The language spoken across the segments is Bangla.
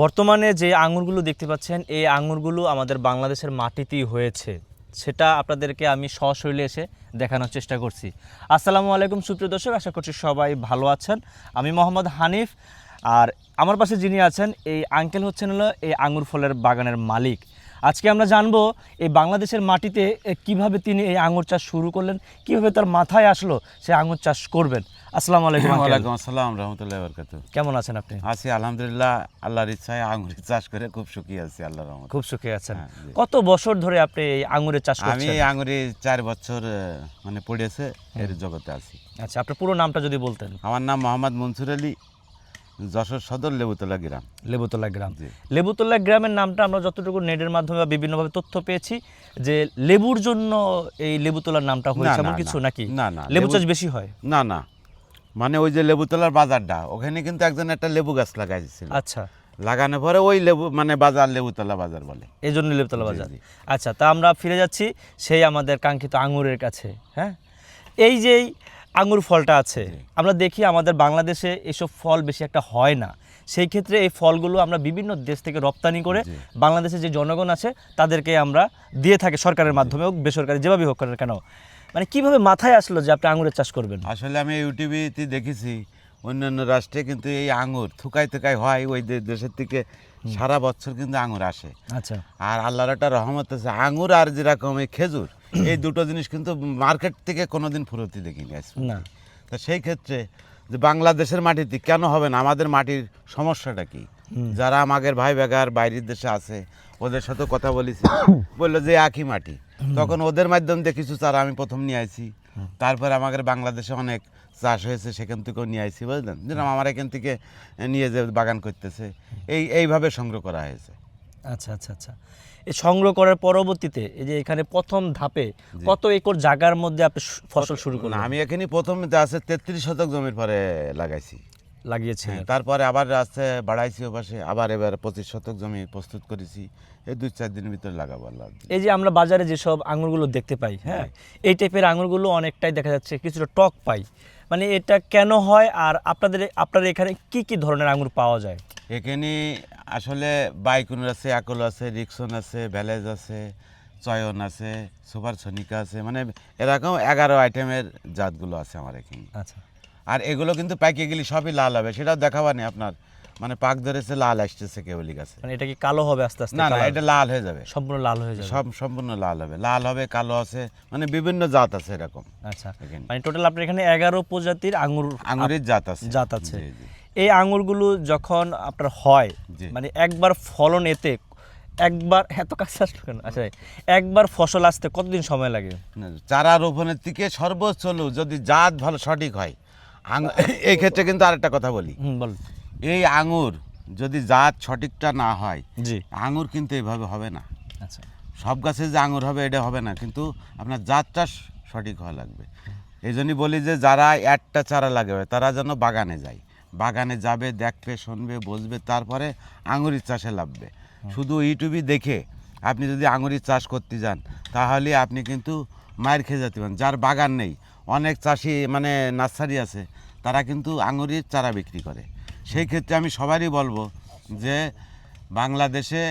বর্তমানে যে আঙুরগুলো দেখতে পাচ্ছেন, এই আঙুরগুলো আমাদের বাংলাদেশের মাটিতেই হয়েছে। সেটা আপনাদেরকে আমি সশরীরে এসে দেখানোর চেষ্টা করছি। আসসালামু আলাইকুম, সুপ্রিয় দর্শক, আশা করছি সবাই ভালো আছেন। আমি মোহাম্মদ হানিফ, আর আমার পাশে যিনি আছেন, এই আঙ্কেল হচ্ছেন হলো এই আঙুর ফলের বাগানের মালিক। আজকে আমরা জানব এই বাংলাদেশের মাটিতে কীভাবে তিনি এই আঙুর চাষ শুরু করলেন, কীভাবে তার মাথায় আসলো সে আঙুর চাষ করবেন। আসসালামু আলাইকুম ওয়ালাইকুম আসসালাম রহমতুল্লাহ বরকাত কেমন আছেন আপনি? আছি আলহামদুলিল্লাহ আল্লাহর ইচ্ছায় আঙুরের চাষ করে খুব সুখী আছি আল্লাহর রহমত। খুব সুখে আছেন। হ্যাঁ, কত বছর ধরে আপনি এই আঙুরের চাষ আমি আঙুরে চার বছর মানে পড়েছে এর জগতে আছি। আচ্ছা আপনার পুরো নামটা যদি বলতেন। আমার নাম মোহাম্মদ মনসুর আলী যশোর সদর লেবুতলা গ্রাম। লেবুতলা গ্রাম। লেবুতলা গ্রামের নামটা আমরা যতটুকু নেটের মাধ্যমে বা বিভিন্নভাবে তথ্য পেয়েছি যে লেবুর জন্য এই লেবুতলার নামটা হয়েছে এমন কিছু নাকি? না, না, লেবু- চাষ বেশি হয়? না না। মানে ওই যে লেবুতলার বাজারটা ওখানে কিন্তু একজন একটা লেবু গাছ লাগাইছিল আচ্ছা। লাগানোর পরে ওই লেবু মানে বাজার লেবুতলা বাজার বলে। এই জন্য লেবুতলা বাজার। আচ্ছা তা আমরা ফিরে যাচ্ছি সেই আমাদের কাঙ্ক্ষিত আঙুরের কাছে হ্যাঁ? এই যেই আঙুর ফলটা আছে আমরা দেখি আমাদের বাংলাদেশে এসব ফল বেশি একটা হয় না। সেই ক্ষেত্রে এই ফলগুলো আমরা বিভিন্ন দেশ থেকে রপ্তানি করে বাংলাদেশে যে জনগণ আছে তাদেরকে আমরা দিয়ে থাকি সরকারের মাধ্যমে হোক বেসরকারি যেভাবে হোক না কেন? মানে কীভাবে মাথায় আসলো যে আপনি আঙুরের চাষ করবেন? আসলে আমি ইউটিউবেতে দেখেছি অন্যান্য রাষ্ট্রে কিন্তু এই আঙুর থুকাই থুকাই হয় ওই দেশের থেকে সারা বছর কিন্তু আঙুর আসে। আচ্ছা। আর আল্লাহর একটা রহমত আছে আঙুর আর যেরকম এই খেজুর এই দুটো জিনিস কিন্তু মার্কেট থেকে কোনোদিন ফুরতি দেখিনি না। তা সেই ক্ষেত্রে যে বাংলাদেশের মাটিতে কেন হবে না আমাদের মাটির সমস্যাটা কি? যারা আমাদের ভাই বেগার বাইরের দেশে আছে ওদের সাথে কথা বলেছি। বলল যে একই মাটি। তখন ওদের মাধ্যম দিয়ে কিছু চারা আমি প্রথম নিয়ে আইছি। তারপরে আমাদের বাংলাদেশে অনেক চাষ হয়েছে সেখান থেকেও নিয়ে আইছি বুঝলেন? যেরকম আমার এখান থেকে নিয়ে যে বাগান করতেছে এই এইভাবে সংগ্রহ করা হয়েছে। আচ্ছা আচ্ছা আচ্ছা। এই সংগ্রহ করার পরবর্তীতে এই যে এখানে প্রথম ধাপে কত একর জায়গার মধ্যে আপনি ফসল শুরু করলেন? আমি এখানে প্রথম যে আছে তেত্রিশ শতক জমির পরে লাগাইছি। লাগিয়েছিলেন হ্যাঁ, তারপরে আবার আছে বাড়াইছি ওপাশে আবার এবার পঁচিশ শতক জমি প্রস্তুত করেছি। এই দুই চার দিনের ভিতরে লাগাবো আল্লাহ। এই যে আমরা বাজারে যেসব আঙুরগুলো দেখতে পাই হ্যাঁ এই টাইপের আঙুরগুলো অনেকটাই দেখা যাচ্ছে কিছুটা টক পাই। মানে এটা কেন হয় আর আপনাদের আপনার এখানে কি কি ধরনের আঙুর পাওয়া যায়? এখানে আসলে বাইকুন আছে আকল আছে রিক্সন আছে ভ্যালেজ আছে চয়ন আছে সুপার সনিকা আছে মানে এরকম এগারো আইটেমের জাতগুলো আছে আমার এখানে। আচ্ছা। আর এগুলো কিন্তু পাইকে গেলে সবই লাল হবে সেটাও দেখাবানি আপনার। মানে পাক ধরেছে লাল আসতেছে কেবলি গাছে। মানে এটা কি কালো হবে আস্তে আস্তে? না না এটা লাল হয়ে যাবে। সম্পূর্ণ লাল হয়ে যাবে। সব সম্পূর্ণ লাল হবে। লাল হবে কালো আছে মানে বিভিন্ন জাত আছে এরকম। আচ্ছা মানে টোটাল আপনার এখানে এগারো প্রজাতির আঙুর আঙুরের জাত আছে। জাত আছে। এই আঙুরগুলো যখন আপনার হয়। মানে একবার ফলন এতে একবার এত কাছে আসলো কেন? আচ্ছা একবার ফসল আসতে কতদিন সময় লাগে? চারা রোপণের থেকে সর্বোচ্চ যদি জাত ভালো সঠিক হয় এই ক্ষেত্রে কিন্তু আরেকটা কথা বলি। বল। এই আঙুর যদি জাত সঠিকটা না হয় আঙুর কিন্তু এইভাবে হবে না। আচ্ছা। সব গাছে যে আঙুর হবে এটা হবে না। কিন্তু আপনার জাতটা সঠিক হওয়া লাগবে। এই জন্যই বলি যে যারা একটা চারা লাগাবে তারা যেন বাগানে যায়। বাগানে যাবে দেখবে শুনবে বসবে তারপরে আঙুরের চাষে লাভবে। শুধু ইউটিউবে দেখে আপনি যদি আঙুরের চাষ করতে যান তাহলে আপনি কিন্তু মায়ের খেয়ে যেতে পারেন। যার বাগান নেই অনেক চাষি মানে নার্সারি আছে, তারা কিন্তু আঙুরির চারা বিক্রি করে। সেই ক্ষেত্রে আমি সবারই বলব যে, বাংলাদেশে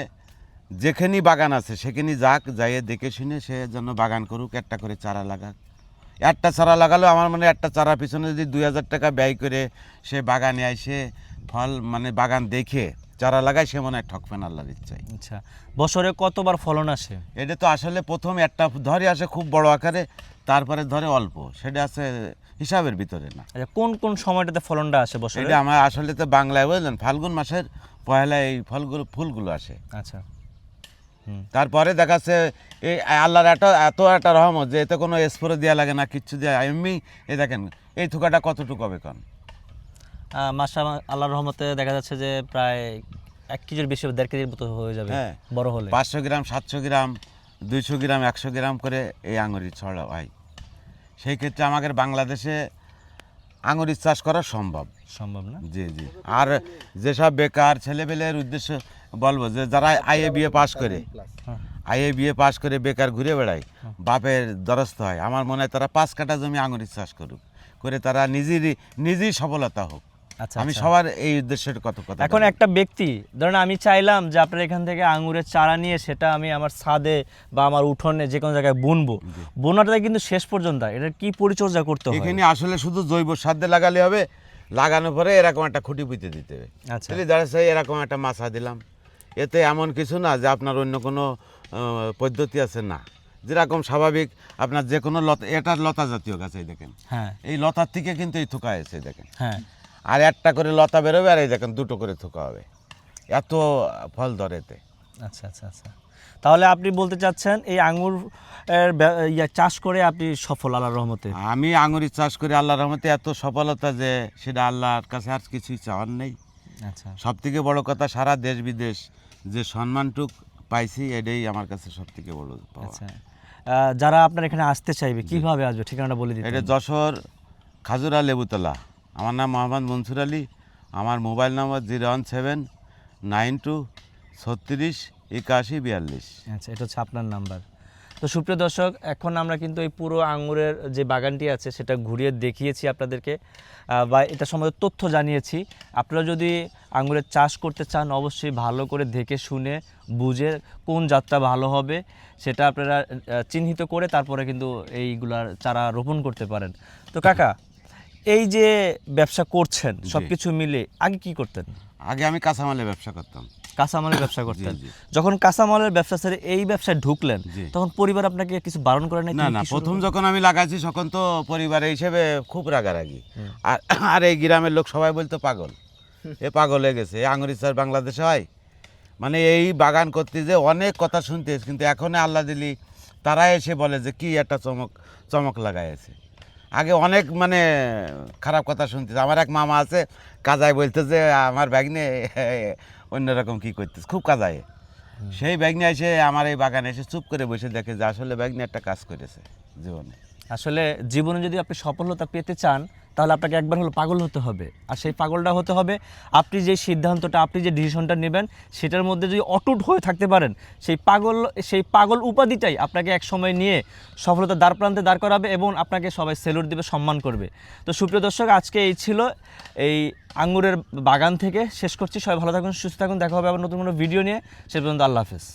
যেখানেই বাগান আছে, সেখানেই যাক, যাইয়ে দেখে শুনে সে যেন বাগান করুক, একটা করে চারা লাগাক। একটা চারা লাগালেও আমার মনে একটা চারা পিছনে যদি দুই হাজার টাকা ব্যয় করে সে বাগানে আসে ফল মানে বাগান দেখে চারা লাগায় সে মনে হয় ঠকবে না আল্লাহর ইচ্ছায়। আচ্ছা বছরে কতবার ফলন আসে? এটা তো আসলে প্রথম একটা ধরে আসে খুব বড় আকারে তারপরে ধরে অল্প। সেটা আছে হিসাবের ভিতরে না। আচ্ছা কোন কোন সময়টাতে ফলনটা আসে বছরে? এটা আমার আসলে তো বাংলায় বুঝলেন ফাল্গুন মাসের পয়লা এই ফলগুলো ফুলগুলো আসে। আচ্ছা। হুম। তারপরে দেখাচ্ছে এই আল্লাহর এত এত একটা রহমত যে এতে কোনো স্প্রে দেওয়া লাগে না কিচ্ছু দেওয়া এমনি এই দেখেন এই থুকাটা কতটুকু হবে কন? আহ, মাসা আল্লাহর রহমতে দেখা যাচ্ছে যে প্রায় এক কেজির বেশি দেড় কেজির মতো হয়ে যাবে হ্যাঁ। বড় হলে। পাঁচশো গ্রাম সাতশো গ্রাম দুইশো গ্রাম একশো গ্রাম করে এই আঙুরি ছড়া হয়। সেই ক্ষেত্রে আমাদের বাংলাদেশে আঙুরির চাষ করা সম্ভব। সম্ভব না? জি জি। আর যেসব বেকার ছেলেপেলের উদ্দেশ্য বলব যে যারা আই আইএ বিএ পাস করে হ্যাঁ। আইএ বিএ পাস করে বেকার ঘুরে বেড়ায় বাপের দ্বারস্থ হয়। আমার মনে হয় তারা পাঁচ কাঠা জমি আঙুরির চাষ করুক করে তারা নিজেরই নিজেই সফলতা হোক। আমি আচ্ছা। সবার এই উদ্দেশ্যের কত কথা এখন একটা ব্যক্তি ধরেন আমি চাইলাম যে আপনার এখান থেকে আঙুরের চারা নিয়ে সেটা আমি আমার ছাদে বা আমার উঠোনে যে কোনো জায়গায় বুনবো। বোনাটা কিন্তু শেষ পর্যন্ত এটার কি পরিচর্যা করতে হবে এখানে আসলে শুধু জৈব সার দিয়ে লাগালে হবে লাগানোর পরে এরকম একটা খুঁটি পুঁতে দিতে হবে। আচ্ছা। তাহলে দাঁড়াচ্ছে এরকম একটা মাছা দিলাম এতে এমন কিছু না যে আপনার অন্য কোনো পদ্ধতি আছে না। যেরকম স্বাভাবিক আপনার যে কোনো লতা এটা লতা জাতীয় গাছ এই দেখেন। হ্যাঁ। এই লতার থেকে কিন্তু এই থোকা আছে দেখেন। হ্যাঁ। আর একটা করে লতা বেরোবে আর এই দেখেন দুটো করে থোকা হবে। এত ফল ধরে এতে। আচ্ছা আচ্ছা আচ্ছা। তাহলে আপনি বলতে চাচ্ছেন এই আঙুর ইয়া চাষ করে আপনি সফল আল্লাহর রহমতে? আমি আঙুরি চাষ করে আল্লাহর রহমতে এত সফলতা যে সেটা আল্লাহর কাছে আর কিছুই চাওয়ার নেই। আচ্ছা। সব থেকে বড় কথা সারা দেশ বিদেশ যে সম্মানটুক পাইছি এটাই আমার কাছে সব থেকে বড় আচ্ছা। যারা আপনার এখানে আসতে চাইবে কীভাবে আসবে? ঠিকানাটা বলে দিতে এটা যশোর খাজুরা লেবুতলা। আমার নাম মোহাম্মদ মনসুর আলী। আমার mobile number zero one seven nine two ছত্রিশ একাশি বিয়াল্লিশ। আচ্ছা এটা হচ্ছে আপনার নাম্বার। তো সুপ্রিয় দর্শক, এখন আমরা কিন্তু এই পুরো আঙ্গুরের যে বাগানটি আছে, সেটা ঘুরিয়ে দেখিয়েছি আপনাদেরকে। বা এটা সম্বন্ধে তথ্য জানিয়েছি। আপনারা যদি আঙ্গুরের চাষ করতে চান, অবশ্যই ভালো করে দেখে শুনে বুঝে কোন জাতটা ভালো হবে, সেটা আপনারা চিহ্নিত করে তারপরে কিন্তু এইগুলার চারা রোপণ করতে পারেন। তো কাকা এই যে ব্যবসা করছেন সব কিছু মিলে আগে কি করতেন? আগে আমি কাঁচামালের ব্যবসা করতাম। কাঁচামালের ব্যবসা করতেন। যখন কাঁচামালের ব্যবসা ছেড়ে এই ব্যবসায় ঢুকলেন তখন পরিবার আপনাকে কিছু বারণ করে না না প্রথম যখন আমি লাগাইছি তখন তো পরিবারের হিসেবে খুব রাগারাগি। আর আর এই গ্রামের লোক সবাই বলতো পাগল। এ পাগল হয়ে গেছে। আঙুরি স্যার বাংলাদেশে হয়। মানে এই বাগান করতে যে অনেক কথা শুনতে কিন্তু এখন আল্লাহ দিলি তারা এসে বলে যে কি একটা চমক চমক লাগাইছে আগে অনেক মানে খারাপ কথা শুনতেছে। আমার এক মামা আছে কাজায় বলতে যে আমার ব্যাগনে অন্যরকম কী করতেছে? খুব কাজায়। সেই ব্যাগনে এসে আমার এই বাগানে এসে চুপ করে বসে দেখে যে আসলে ব্যাগনে একটা কাজ করেছে জীবনে। আসলে জীবনে যদি আপনি সফলতা পেতে চান, তাহলে আপনাকে একবার হলো পাগল হতে হবে। আর সেই পাগলটা হতে হবে, আপনি যে সিদ্ধান্তটা, আপনি যে ডিসিশনটা নেবেন, সেটার মধ্যে যদি অটুট হয়ে থাকতে পারেন, সেই পাগল সেই পাগল উপাধিটাই আপনাকে এক সময় নিয়ে সফলতা দ্বার প্রান্তে দাঁড় করাবে এবং আপনাকে সবাই সেলুট দেবে, সম্মান করবে। তো সুপ্রিয় দর্শক, আজকে এই ছিল এই আঙ্গুরের বাগান থেকে। শেষ করছি, সবাই ভালো থাকুন, সুস্থ থাকুন, দেখা হবে আবার নতুন কোনো ভিডিও নিয়ে। সে পর্যন্ত আল্লাহ হাফেজ।